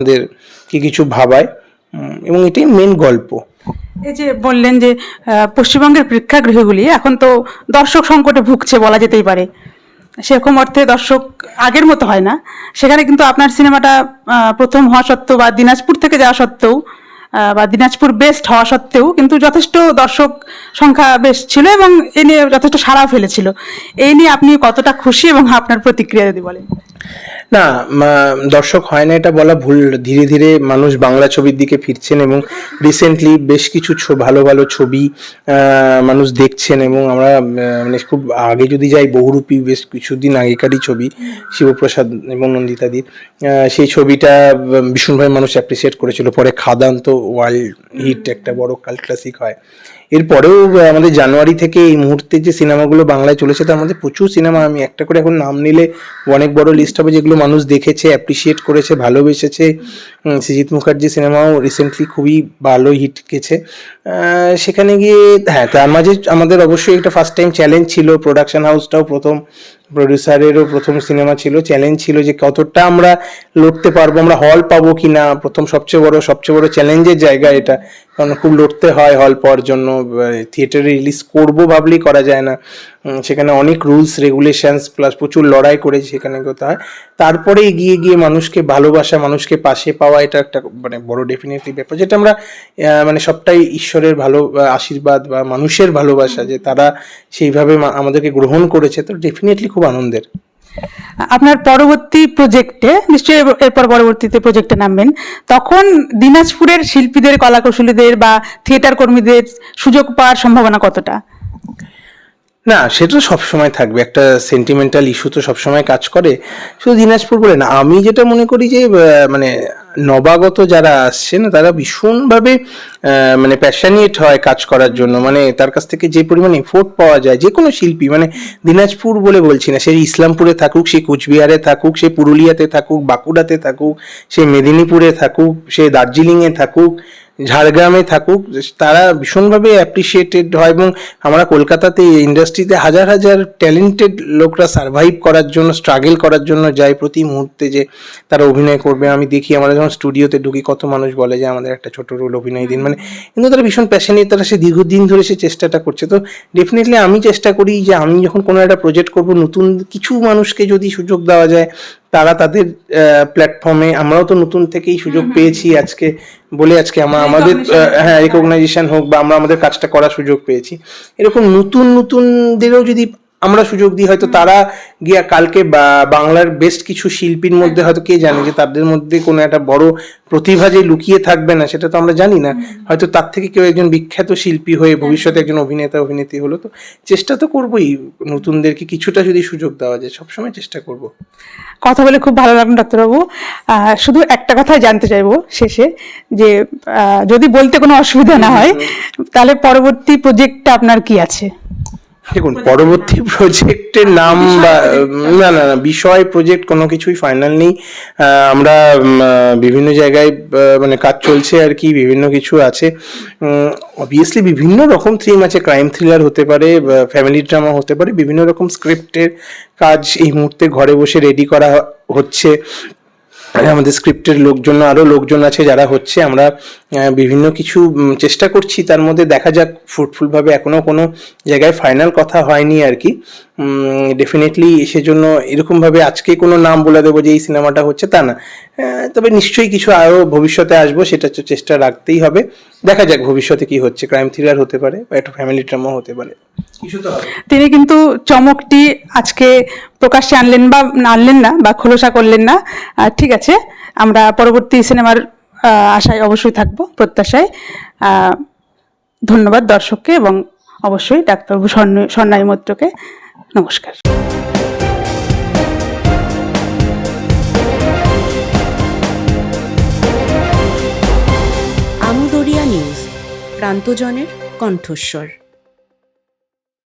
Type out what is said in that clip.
আমাদের কি কিছু ভাবায় এবং এটাই মেন গল্প। এই যে বললেন যে পশ্চিমবঙ্গের প্রেক্ষাগৃহগুলি এখন তো দর্শক সংকটে ভুগছে বলা যেতেই পারে। সেরকম অর্থে দর্শক আগের মতো হয় না। সেখানে কিন্তু আপনার সিনেমাটা প্রথম হওয়া সত্ত্বেও বা দিনাজপুর থেকে যাওয়া সত্ত্বেও বা দিনাজপুর বেস্ট হওয়া সত্ত্বেও কিন্তু যথেষ্ট দর্শক সংখ্যা বেশ ছিল এবং এ নিয়ে যথেষ্ট সাড়া ফেলেছিল। এই নিয়ে আপনি কতটা খুশি এবং আপনার প্রতিক্রিয়া যদি বলেন। না দর্শক হয় না এটা বলা ভুল। ধীরে ধীরে মানুষ বাংলা ছবির দিকে ফিরছেন এবং রিসেন্টলি বেশ কিছু ভালো ভালো ছবি মানুষ দেখছেন এবং আমরা মানে খুব আগে যদি যাই, বহুরূপী বেশ কিছুদিন আগেকারই ছবি, শিবপ্রসাদ এবং নন্দিতাদির সেই ছবিটা ভীষণভাবে মানুষ অ্যাপ্রিসিয়েট করেছিল। পরে খাদান তো ওয়ার্ল্ড হিট একটা বড় কাল ক্লাসিক হয়। এরপরেও আমাদের জানুয়ারি থেকে এই মুহূর্তে যে সিনেমাগুলো বাংলায় চলেছে, তার মধ্যে প্রচুর সিনেমা আমি একটা করে এখন নাম নিলে অনেক বড় লিস্ট হবে, যেগুলো মানুষ দেখেছে অ্যাপ্রিসিয়েট করেছে, ভালোবেসেছে। সৃজিত মুখার্জি সিনেমাও রিসেন্টলি খুবই ভালো হিট গেছে। সেখানে গিয়ে হ্যাঁ তার মাঝে আমাদের অবশ্যই একটা ফার্স্ট টাইম চ্যালেঞ্জ ছিল প্রোডাকশন হাউসটাও প্রথম প্রডিউসারেরও প্রথম সিনেমা ছিল। চ্যালেঞ্জ ছিল যে কতটা আমরা লড়তে পারব, আমরা হল পাবো কি না প্রথম সবচেয়ে বড় সবচেয়ে বড় চ্যালেঞ্জের জায়গা এটা। কারণ খুব লড়তে হয় হল পাওয়ার জন্য থিয়েটারে রিলিজ করব ভাবলেই করা যায় না। সেখানে অনেক রুলস রেগুলেশনস প্লাস প্রচুর লড়াই করে সেখানে করতে হয় তারপরে এগিয়ে গিয়ে মানুষকে ভালোবাসা, মানুষকে পাশে পাওয়া এটা একটা মানে বড় ডেফিনেটলি ব্যাপার। যেটা আমরা মানে সবটাই ঈশ্বরের ভালো আশীর্বাদ বা মানুষের ভালোবাসা যে তারা সেইভাবে আমাদেরকে গ্রহণ করেছে তো ডেফিনেটলি খুব আনন্দের। আপনার পরবর্তী প্রজেক্টে নিশ্চয়ই এরপর পরবর্তীতে প্রজেক্টে নামবেন তখন দিনাজপুরের শিল্পীদের কলাকুশলীদের বা থিয়েটার কর্মীদের সুযোগ পাওয়ার সম্ভাবনা কতটা? না সেটা সব সময় থাকবে একটা সেন্টিমেন্টাল ইস্যু তো সবসময় কাজ করে। শুধু দিনাজপুর বলে না আমি যেটা মনে করি যে মানে নবাগত যারা আসছেন, তারা ভীষণভাবে মানে প্যাশানিয়েট হয় কাজ করার জন্য। মানে তার কাছ থেকে যে পরিমাণ এফোর্ট পাওয়া যায়, যে কোনো শিল্পী মানে দিনাজপুর বলে বলছি না, সে ইসলামপুরে থাকুক, সে কুচবিহারে থাকুক, সে পুরুলিয়াতে থাকুক, বাঁকুড়াতে থাকুক, সে মেদিনীপুরে থাকুক, সে দার্জিলিংয়ে থাকুক ঝাড়গ্রামে থাকুক, তারা ভীষণভাবে অ্যাপ্রিসিয়েটেড হয় এবং আমরা কলকাতাতে এই ইন্ডাস্ট্রিতে হাজার হাজার ট্যালেন্টেড লোকরা সার্ভাইভ করার জন্য স্ট্রাগল করার জন্য যায় প্রতি মুহূর্তে যে তারা অভিনয় করবে। আমি দেখি আমরা যখন স্টুডিওতে ঢুকি, কত মানুষ বলে যে আমাদের একটা ছোট রোল অভিনয় দিন। মানে কিন্তু তারা ভীষণ প্যাশনেট তারা সে দীর্ঘদিন ধরে সে চেষ্টাটা করছে। তো ডেফিনেটলি আমি চেষ্টা করি যে আমি যখন কোনো একটা প্রজেক্ট করব, নতুন কিছু মানুষকে যদি সুযোগ দেওয়া যায় তারা তাদের প্ল্যাটফর্মে আমরাও তো নতুন থেকেই সুযোগ পেয়েছি আজকে বলে আজকে আমরা আমাদের হ্যাঁ রেকগনাইজেশন হোক বা আমরা আমাদের কাজটা করার সুযোগ পেয়েছি। এরকম নতুন নতুনদেরও যদি আমরা সুযোগ দিই হয়তো তারা গিয়া কালকে বাংলার বেস্ট কিছু শিল্পীর মধ্যে হয়তো কে জানে যে তাদের মধ্যে কোনো একটা বড় প্রতিভা যে লুকিয়ে থাকবে না সেটা তো আমরা জানি না। হয়তো তার থেকে কেউ একজন বিখ্যাত শিল্পী হয়ে ভবিষ্যতে একজন অভিনেতা অভিনেত্রী হলো তো চেষ্টা তো করবোই। নতুনদেরকে কিছুটা যদি সুযোগ দেওয়া যায় সবসময় চেষ্টা করব। কথা বলে খুব ভালো লাগল ডাক্তারবাবু। শুধু একটা কথাই জানতে চাইব শেষে যে যদি বলতে কোনো অসুবিধা না হয় তাহলে পরবর্তী প্রজেক্টটা আপনার কি আছে? দেখুন পরবর্তী প্রজেক্টের নাম বা না না না বিষয় প্রজেক্ট কোনো কিছুই ফাইনাল নেই। আমরা বিভিন্ন জায়গায় মানে কাজ চলছে আর কি বিভিন্ন কিছু আছে। অবভিয়াসলি বিভিন্ন রকম থিম আছে ক্রাইম থ্রিলার হতে পারে ফ্যামিলি ড্রামা হতে পারে বিভিন্ন রকম স্ক্রিপ্টের কাজ এই মুহূর্তে ঘরে বসে রেডি করা হচ্ছে। আমাদের স্ক্রিপ্টের লোকজন আরও লোকজন আছে যারা হচ্ছে আমরা বিভিন্ন কিছু চেষ্টা করছি। তার মধ্যে দেখা যাক ফ্রুটফুলভাবে এখনও কোনো জায়গায় ফাইনাল কথা হয়নি আর কি। ডেফিনেটলি সেজন্য এরকমভাবে আজকে কোনো নাম বলে দেবো যে এই সিনেমাটা হচ্ছে তা না। তবে নিশ্চয়ই কিছু আরও ভবিষ্যতে আসব, সেটা চেষ্টা রাখতেই হবে। দেখা যাক ভবিষ্যতে কি হচ্ছে ক্রাইম থ্রিলার হতে পারে বা একটা ফ্যামিলি ড্রামা হতে পারে। তিনি কিন্তু চমকটি আজকে প্রকাশ্যে আনলেন বা আনলেন না বা খোলসা করলেন না। ঠিক আছে, আমরা পরবর্তী সিনেমার আশায় অবশ্যই থাকব, প্রত্যাশায়। ধন্যবাদ দর্শককে এবং অবশ্যই ডাক্তারবাবু স্বর্ণ স্বর্ণাই মৈত্রকে। নমস্কার। আমদরিয়া নিউজ প্রান্তজনের কণ্ঠস্বর।